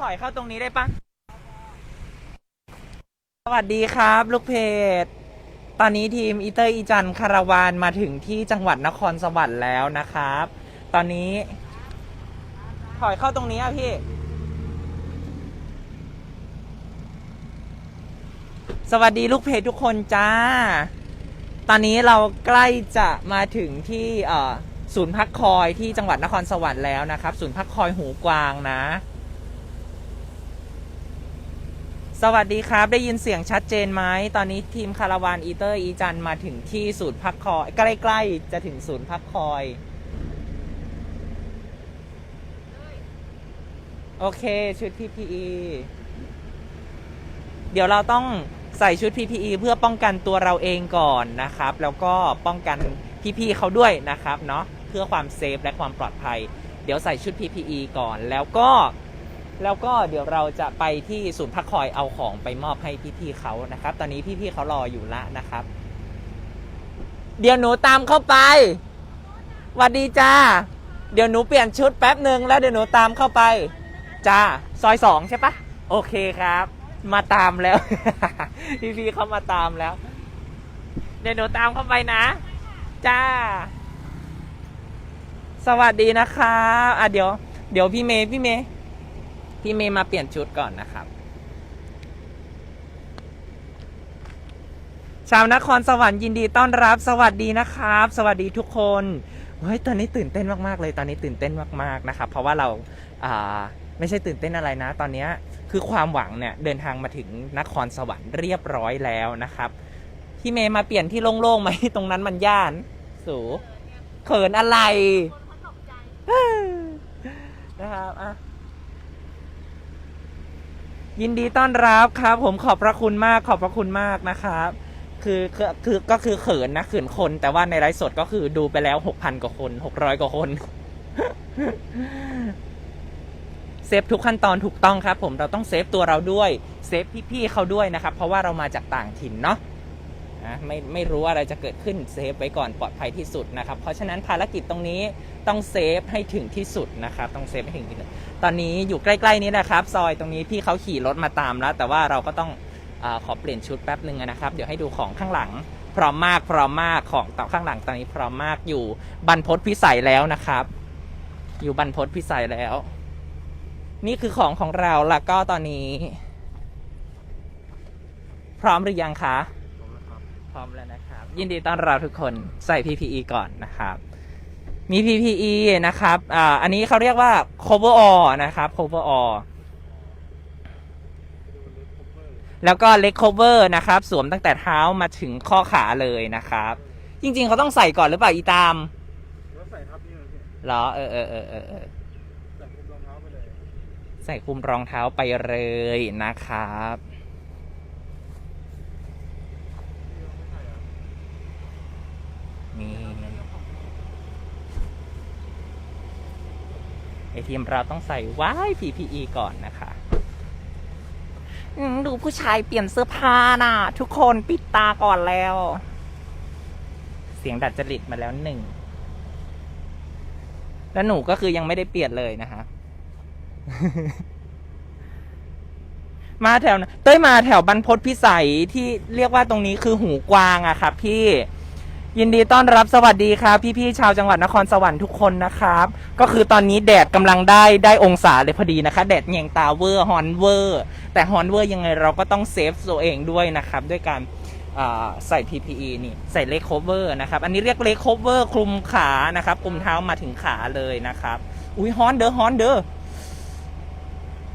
ถอยเข้าตรงนี้ได้ปะสวัสดีครับ ลูกเพจ ตอนนี้ทีมอีเตอร์อีจันคาราวานมาถึงที่จังหวัดนครสวรรค์แล้วนะครับ ตอนนี้ ถอยเข้าตรงนี้อะพี่ สวัสดีลูกเพจทุกคนจ้า ตอนนี้เราใกล้จะมาถึงที่เอ่อศูนย์พักคอยที่จังหวัดนครสวรรค์แล้วนะครับ ศูนย์พักคอยหูกวางนะ สวัสดีครับ ได้ยินเสียงชัดเจนไหม ตอนนี้ทีมคาราวานอีเตอร์อีจันมาถึงที่ศูนย์พักคอย ใกล้ๆ จะถึงศูนย์พักคอย โอเค ชุด PPE เดี๋ยวเราต้องใส่ชุด PPE เพื่อป้องกันตัวเราเองก่อนนะครับ แล้วก็ป้องกันพี่ๆเขาด้วยนะครับเนาะเพื่อความเซฟและความปลอดภัย เดี๋ยวใส่ชุด PPE ก่อนแล้วก็ แล้วก็เดี๋ยวเราจะไปที่ศูนย์พักคอยเอาของไปมอบให้พี่ๆเขานะครับ ตอนนี้พี่ๆเขารออยู่ละนะครับ เดี๋ยวหนูตามเข้าไปหวัสดีจ้า เดี๋ยวหนูเปลี่ยนชุดแป๊บหนึ่งแล้วเดี๋ยวหนูตามเข้าไป จ้า ซอยสองใช่ปะโอเคครับ มาตามแล้ว พี่พี่ๆเขามาตามแล้ว เดี๋ยวหนูตามเข้าไปนะ จ้า สวัสดีนะครับอะเดี๋ยว เดี๋ยวพี่เมย์พี่เมย์ พี่เมย์มาเปลี่ยนชุดก่อนนะครับ ชาวนครสวรรค์ยินดีต้อนรับ สวัสดีนะครับ สวัสดีทุกคนเฮ้ยตอนนี้ตื่นเต้นมากๆ เลยตอนนี้ตื่นเต้นมากๆนะครับ เพราะว่าเราอ่าไม่ใช่ตื่นเต้นอะไรนะ ตอนเนี้ยคือความหวังเนี่ยเดินทางมาถึงนครสวรรค์เรียบร้อยแล้วนะครับพี่เมย์มาเปลี่ยนที่โล่งๆไหมตรงนั้นมันย่าน สูเขินอะไรนะครับอะ ยินดีต้อนรับครับ ผมขอบพระคุณมากขอบพระคุณมากนะครับ คือคือคือก็คือเขินนะเขินคน แต่ว่าในไลฟ์สดก็คือดูไปแล้วหกพันกว่าคนหกร้อยกว่าคนเซฟทุกขั้นตอนถูกต้องครับ ผมเราต้องเซฟตัวเราด้วยเซฟพี่ๆเขาด้วยนะครับ เพราะว่าเรามาจากต่างถิ่นเนาะ นะไม่ไม่รู้อะไรจะเกิดขึ้นเซฟไว้ก่อนปลอดภัยที่สุดนะครับ เพราะฉะนั้นภารกิจตรงนี้ต้องเซฟให้ถึงที่สุดนะครับ ต้องเซฟให้ถึงที่สุดตอนนี้อยู่ใกล้ๆนี้นะครับ ซอยตรงนี้พี่เขาขี่รถมาตามแล้ว แต่ว่าเราก็ต้องอขอเปลี่ยนชุดแป๊บหนึ่งนะครับ เดี๋ยวให้ดูของข้างหลังพร้อมมากพร้อมมากของต่อข้างหลังตอนนี้พร้อมมากอยู่บรรพตพิสัยแล้วนะครับ อยู่บรรพตพิสัยแล้ว นี่คือของของเราแล้วก็ตอนนี้ พร้อมหรือยังคะ พร้อมแล้วนะครับ ยินดีต้อนรับทุกคนใส่ PPE ก่อนนะครับ มี PPE นะครับอ่าอันนี้เขาเรียกว่า cover all นะครับ cover all แล้วก็ leg cover นะครับ สวมตั้งแต่เท้ามาถึงข้อขาเลยนะครับ จริง ๆ เขาต้องใส่ก่อนหรือเปล่าอีตามแล้วใส่ทับนี่เลยพี่เหรอ เออเออเออเออเออใส่คุมรองเท้าไปเลย ใส่คลุมรองเท้าไปเลยนะครับ นี่ไอ ทีมเราต้องใส่ว้าย PPE ก่อนนะคะอืมดูผู้ชายเปลี่ยนเสื้อผ้าน่ะ ทุกคนปิดตาก่อนแล้ว เสียงดัดจริตมาแล้วหนึ่ง แล้วหนูก็คือยังไม่ได้เปลี่ยนเลยนะคะ มาแถวนะเต้ยมาแถวบรรพตพิสัยที่เรียกว่าตรงนี้คือหูกวางอะครับพี่ ยินดีต้อนรับสวัสดีครับ พี่ๆชาวจังหวัดนครสวรรค์ทุกคนนะครับ ก็คือตอนนี้แดดกำลังได้ได้องศาเลยพอดีนะคะ แดดเหงี่ยงตาเวอร์ฮอนเวอร์ แต่ฮอนเวอร์ยังไงเราก็ต้องเซฟตัวเองด้วยนะครับ ด้วยการอ่าใส่ PPE นี่ใส่เลคโคเวอร์นะครับ อันนี้เรียกเลคโคเวอร์คลุมขานะครับคลุมเท้ามาถึงขาเลยนะครับ อุ้ยฮอนเด้อฮอนเด้อ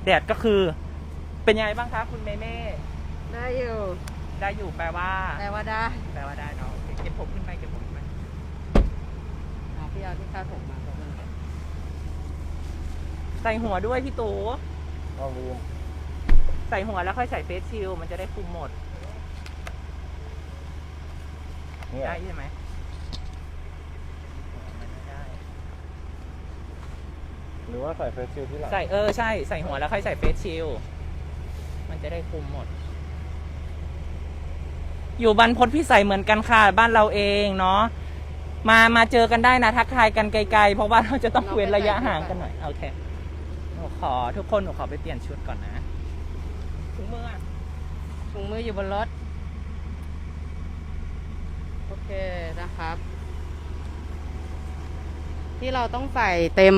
แดดก็คือเป็นยังไงบ้างครับคุณเมเม่ได้อยู่ ได้อยู่แปลว่าแต่ว่าได้ แปลว่าได้เนาะโอเคเก็บผมขึ้นไปเก็บผมขึ้นไป อะพี่เอาที่คาดผมมาครับใส่หัวด้วยพี่ตูเอาเรียนใส่หัวแล้วค่อยใส่เฟสชิลด์มันจะได้คุมหมดเนี่ยได้ใช่ไหมไม่ได้หรือว่าใส่เฟซชิลที่หลังใส่เออใช่ใส่หัวแล้วค่อยใส่เฟสชิลด์มันจะได้คุมหมด อยู่บรรพตพิสัยเหมือนกันค่ะ บ้านเราเองเนาะ มามาเจอกันได้นะทักทายกันไกลๆ เพราะว่าเราจะต้องเว้นระยะห่างกันหน่อยโอเคโอ้ขอทุกคนหนูขอไปเปลี่ยนชุดก่อนนะถุงมืออะถุงมืออยู่บนรถ โอเคนะครับ ที่เราต้องใส่เต็ม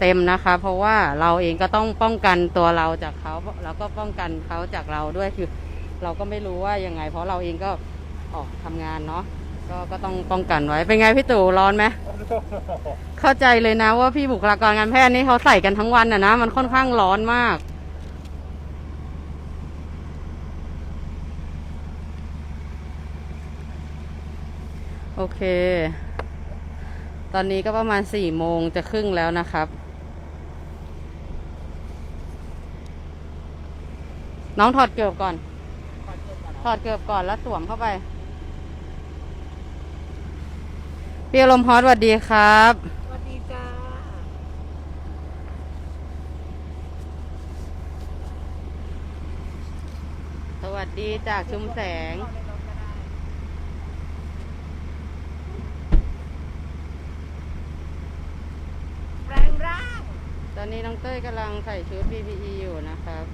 เต็มนะคะ เพราะว่าเราเองก็ต้องป้องกันตัวเราจากเขาแล้วก็ป้องกันเขาจากเราด้วยคือ เราก็ไม่รู้ว่ายังไง เพราะเราเองก็ออกทำงานเนาะ ก็ก็ต้องป้องกันไว้ เป็นไงพี่ตู่ร้อนไหม เข้าใจเลยนะว่าพี่บุคลากรงานแพทย์นี่เขาใส่กันทั้งวันอะนะ มันค่อนข้างร้อนมาก โอเค ตอนนี้ก็ประมาณสี่โมงจะครึ่งแล้วนะครับน้องถอดเกือบก่อน ถอดเกือบก่อนแล้วสวมเข้าไป พี่อารมณ์ฮอตสวัสดีครับ สวัสดีจ้า สวัสดีจากชุมแสง แรงร่าง ตอนนี้น้องเต้ยกำลังใส่ชุด PPE อยู่นะครับ